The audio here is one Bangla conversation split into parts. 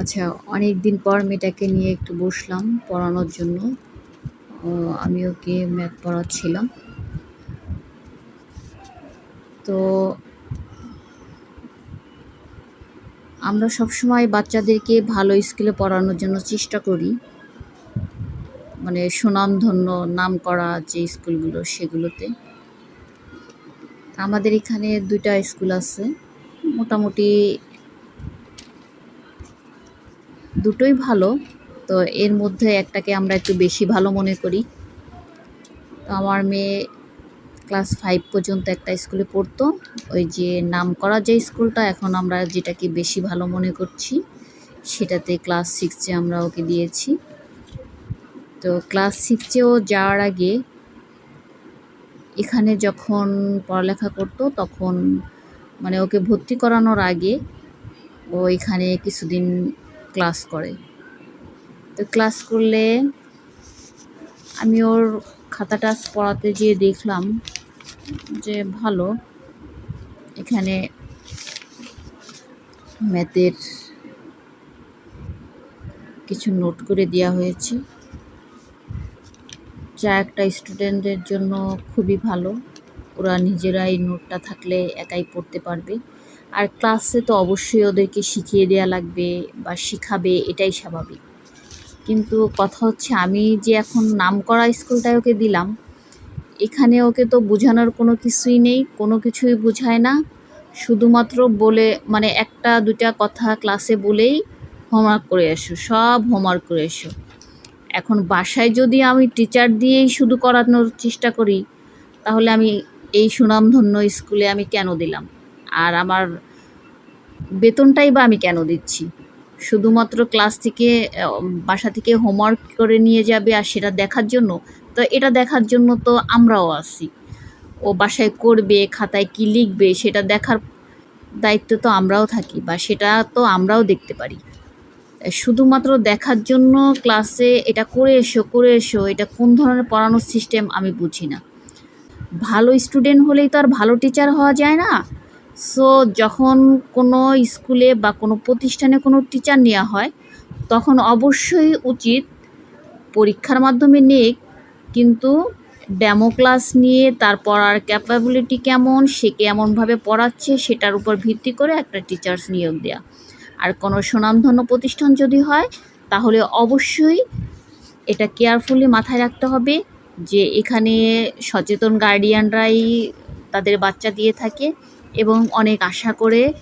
আচ্ছা অনেক দিন পর মেয়েটাকে নিয়ে একটু বসলাম পড়ানোর জন্য। আমি ওকে ম্যাথ পড়াচ্ছিলাম। তো আমরা সবসময় বাচ্চাদেরকে ভালো স্কুলে পড়ানোর জন্য চেষ্টা করি। মানে সুনামধন্য নাম করা যে স্কুলগুলো সেগুলোতে। আমাদের এখানে দুইটা স্কুল আছে। মোটামুটি দুটোই ভালো। তো এর মধ্যে একটাকে আমরা একটু বেশি ভালো মনে করি। তো আমার মেয়ে ক্লাস ফাইভ পর্যন্ত একটা স্কুলে পড়তো। ওই যে নাম করা যে স্কুলটা, এখন আমরা যেটাকে বেশি ভালো মনে করছি, সেটাতে ক্লাস সিক্সে আমরা ওকে দিয়েছি। তো ক্লাস সিক্সেও যাওয়ার আগে এখানে যখন পড়ালেখা করতো, তখন মানে ওকে ভর্তি করানোর আগে ও এখানে কিছুদিন ক্লাস করে। তো ক্লাস করলে আমি ওর খাতাটা পড়াতে গিয়ে দেখলাম যে ভালো। এখানে ম্যাথের কিছু নোট করে দেওয়া হয়েছে। যা একটা স্টুডেন্টদের জন্য খুবই ভালো। ওরা নিজেরাই নোটটা থাকলে একাই পড়তে পারবে। আর ক্লাসে তো অবশ্যই ওদেরকে শিখিয়ে দেওয়া লাগবে বা শিখাবে, এটাই স্বাভাবিক। কিন্তু কথা হচ্ছে, আমি যে এখন নাম করা স্কুলটায় ওকে দিলাম, এখানে ওকে তো বোঝানোর কোনো কিছুই নেই, কোনো কিছুই বোঝায় না। শুধুমাত্র বলে মানে একটা দুটা কথা ক্লাসে বলেই হোমওয়ার্ক করে এসো, সব হোমওয়ার্ক করে এসো। এখন বাসায় যদি আমি টিচার দিয়েই শুধু করানোর চেষ্টা করি, তাহলে আমি এই সুনামধন্য স্কুলে আমি কেন দিলাম? আর আমার বেতনটাই বা আমি কেন দিচ্ছি? শুধুমাত্র ক্লাস থেকে বাসা থেকে হোমওয়ার্ক করে নিয়ে যাবে আর সেটা দেখার জন্য? তো এটা দেখার জন্য তো আমরাও আছি। ও বাসায় করবে, খাতায় কী লিখবে সেটা দেখার দায়িত্ব তো আমরাও থাকি বা সেটা তো আমরাও দেখতে পারি। শুধুমাত্র দেখার জন্য ক্লাসে এটা করে এসো করে এসো, এটা কোন ধরনের পড়ানোর সিস্টেম আমি বুঝি না। ভালো স্টুডেন্ট হলেই তো আর ভালো টিচার হওয়া যায় না। সো যখন কোনো স্কুলে বা কোনো প্রতিষ্ঠানে কোনো টিচার নেওয়া হয়, তখন অবশ্যই উচিত পরীক্ষার মাধ্যমে নেক, কিন্তু ডেমো ক্লাস নিয়ে তার পড়ার ক্যাপাবিলিটি কেমন, সে কেমনভাবে পড়াচ্ছে, সেটার উপর ভিত্তি করে একটা টিচার্স নিয়োগ দেওয়া আর কোনো সুনামধন্য প্রতিষ্ঠান যদি হয়, তাহলে অবশ্যই এটা কেয়ারফুলি মাথায় রাখতে হবে যে এখানে সচেতন গার্ডিয়ানরাই তাদের বাচ্চা দিয়ে থাকে। এবং অনেক আশা করে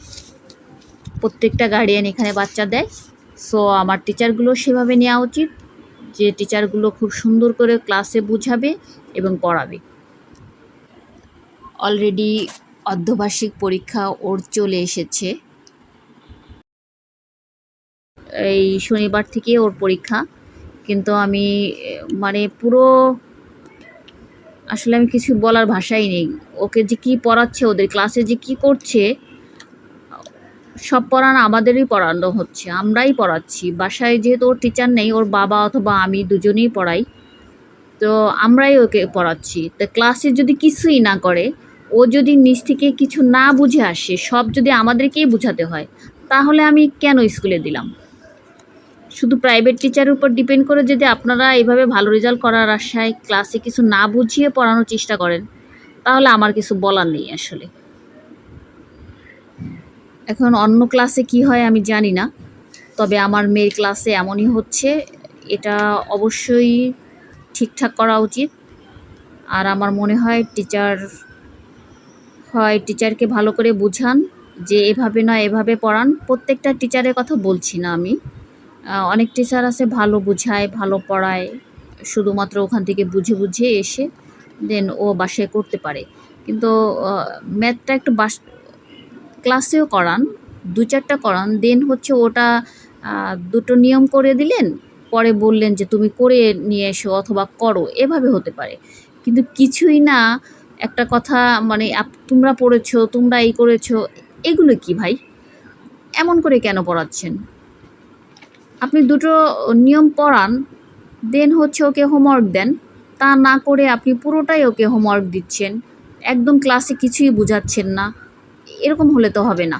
প্রত্যেকটা গার্ডিয়ান এখানে বাচ্চা দেয়। সো আমার টিচারগুলো সেভাবে নেওয়া উচিত যে টিচারগুলো খুব সুন্দর করে ক্লাসে বুঝাবে এবং পড়াবে। অলরেডি অর্ধবার্ষিক পরীক্ষা ওর চলে এসেছে। এই শনিবার থেকে ওর পরীক্ষা। কিন্তু আমি মানে পুরো আসলে আমি কিছু বলার ভাষাই নেই। ওকে যে কী পড়াচ্ছে, ওদের ক্লাসে যে কী করছে, সব পড়ানো আমাদেরই পড়ানো হচ্ছে, আমরাই পড়াচ্ছি। বাসায় যেহেতু ওর টিচার নেই, ওর বাবা অথবা আমি দুজনেই পড়াই, তো আমরাই ওকে পড়াচ্ছি। তো ক্লাসে যদি কিছুই না করে, ও যদি নিজ থেকে কিছু না বুঝে আসে, সব যদি আমাদেরকেই বুঝাতে হয়, তাহলে আমি কেন স্কুলে দিলাম? শুধু প্রাইভেট টিচারের উপর ডিপেন্ড করে যদি আপনারা এইভাবে ভালো রেজাল্ট করার আশায় ক্লাসে কিছু না বুঝিয়ে পড়ানোর চেষ্টা করেন, তাহলে আমার কিছু বলার নেই আসলে। এখন অন্য ক্লাসে কি হয় আমি জানি না, তবে আমার মেয়ের ক্লাসে এমনই হচ্ছে, এটা অবশ্যই ঠিকঠাক করা উচিত। আর আমার মনে হয় টিচার হয় টিচারকে ভালো করে বুঝান, যে এভাবে না এভাবে পড়ান। প্রত্যেকটা টিচারের কথা বলছি না আমি। অনেক টিচার আছে, ভালো বুঝায়, ভালো পড়ায়, শুধুমাত্র ওখান থেকে বুঝে বুঝে এসে দেন ও বাসায় করতে পারে। কিন্তু ম্যাথটা একটু বাস ক্লাসেও করান, দু চারটা করান দেন হচ্ছে ওটা দুটো নিয়ম করে দিলেন, পরে বললেন যে তুমি করে নিয়ে এসো অথবা করো, এভাবে হতে পারে। কিন্তু কিছুই না, একটা কথা মানে তোমরা পড়েছো, তোমরা এই করেছ, এগুলো কি ভাই? এমন করে কেন পড়াচ্ছেন? আপনি দুটো নিয়ম পড়ান দেন হচ্ছে ওকে হোমওয়ার্ক দেন। তা না করে আপনি পুরোটাই ওকে হোমওয়ার্ক দিচ্ছেন। একদম ক্লাসে কিছুই বোঝাচ্ছেন না। এরকম হলে তো হবে না।